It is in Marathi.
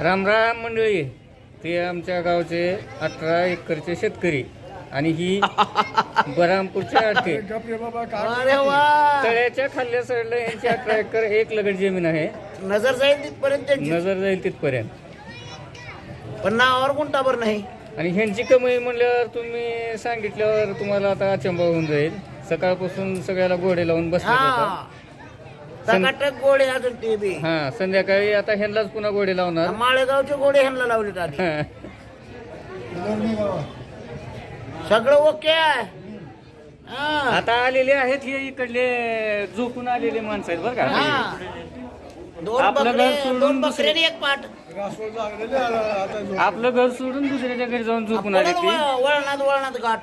रामराम मंडळी. ते आमच्या गावचे अठरा एकरचे शेतकरी आणि ही बरामपूरचे आटे गपरे बाबा अरे वा. तळ्याच्या खाल्ल्या साईडला यांची अठरा एकर एक लगड जमीन आहे. नजर जाईल तिथपर्यंत त्यांची. नजर जाईल तिथपर्यंत. पण नावावर गुंटाभर नाही? आणि ह्यांची कमाई म्हणल्यावर तुम्ही सांगितल्यावर तुम्हाला आता अचंबा होऊन जाईल. सकाळपासून सगळ्याला घोडे लावून बसले हा. टकाटक गोडे अजून ते बी. हा संध्याकाळी आता ह्यांनाच पुन्हा घोडे लावणार. माळेगावचे गोडे ह्यांना लावले आधी. हा. सगळं ओके आहे. हा. आता आलेले आहेत हे इकडले झोपून आलेले माणसं आहेत बरं का. हा. दोन आपलं घर बकरे सोडून दोन एक पाठ. आपलं घर दुसऱ्याच्या घरी जाऊन झोपून आले ती. वळणात वळणात गाठ.